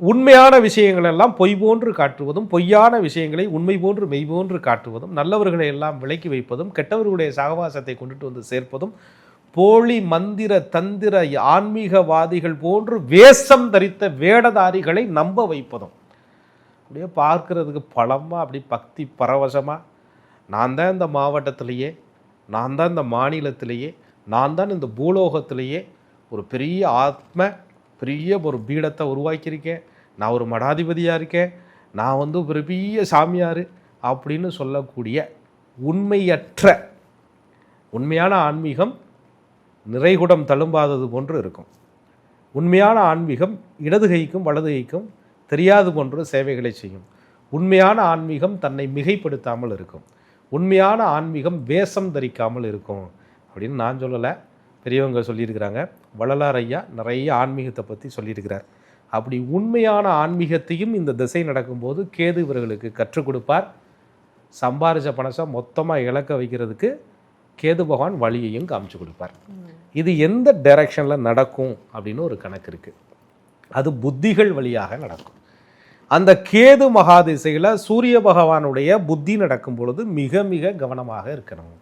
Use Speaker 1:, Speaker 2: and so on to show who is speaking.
Speaker 1: உண்மையான விஷயங்கள் எல்லாம் பொய் போன்று காட்டுவதும் பொய்யான விஷயங்களை உண்மை போன்று மெய் போன்று காட்டுவதும் நல்லவர்களை எல்லாம் விலக்கி வைப்பதும் கெட்டவர்களுடைய சகவாசத்தை கொண்டுட்டு வந்து சேர்ப்பதும் போலி மந்திர தந்திர ஆன்மீகவாதிகள் போன்று வேஷம் தரித்த வேடதாரிகளை நம்ப வைப்பதும். அப்படியே பார்க்கறதுக்கு பலமாக அப்படி பக்தி பரவசமாக நான் தான் இந்த மாவட்டத்திலேயே நான் தான் இந்த மாநிலத்திலேயே நான் தான் இந்த பூலோகத்திலேயே ஒரு பெரிய ஆத்ம பெரிய ஒரு பீடத்தை உருவாக்கியிருக்கேன். நான் ஒரு மடாதிபதியாக இருக்கேன். நான் வந்து ஒரு பெரிய சாமியார் அப்படின்னு சொல்லக்கூடிய உண்மையற்ற உண்மையான ஆன்மீகம் நிறைகுடம் தழும்பாதது போன்று இருக்கும். உண்மையான ஆன்மீகம் இடது கைக்கும் வலது கைக்கும் தெரியாது போன்று சேவைகளை செய்யும். உண்மையான ஆன்மீகம் தன்னை மிகைப்படுத்தாமல் இருக்கும். உண்மையான ஆன்மீகம் வேஷம் தரிக்காமல் இருக்கும் அப்படின்னு நான் சொல்லலை. பெரியவங்க சொல்லியிருக்கிறாங்க. வள்ளலார் ஐயா நிறைய ஆன்மீகத்தை பற்றி சொல்லியிருக்கிறார். அப்படி உண்மையான ஆன்மீகத்தையும் இந்த திசை நடக்கும்போது கேது இவர்களுக்கு கற்றுக் கொடுப்பார். சம்பாரிச்ச பணத்தை மொத்தமாக இழக்க வைக்கிறதுக்கு கேது பகவான் வழியையும் காமிச்சு கொடுப்பார். இது எந்த டைரக்ஷனில் நடக்கும் அப்படின்னு ஒரு கணக்கு இருக்குது அது புத்திகள் வழியாக நடக்கும். அந்த கேது மகாதிசையில் சூரிய பகவானுடைய புத்தி நடக்கும் பொழுது மிக மிக கவனமாக இருக்கணும்.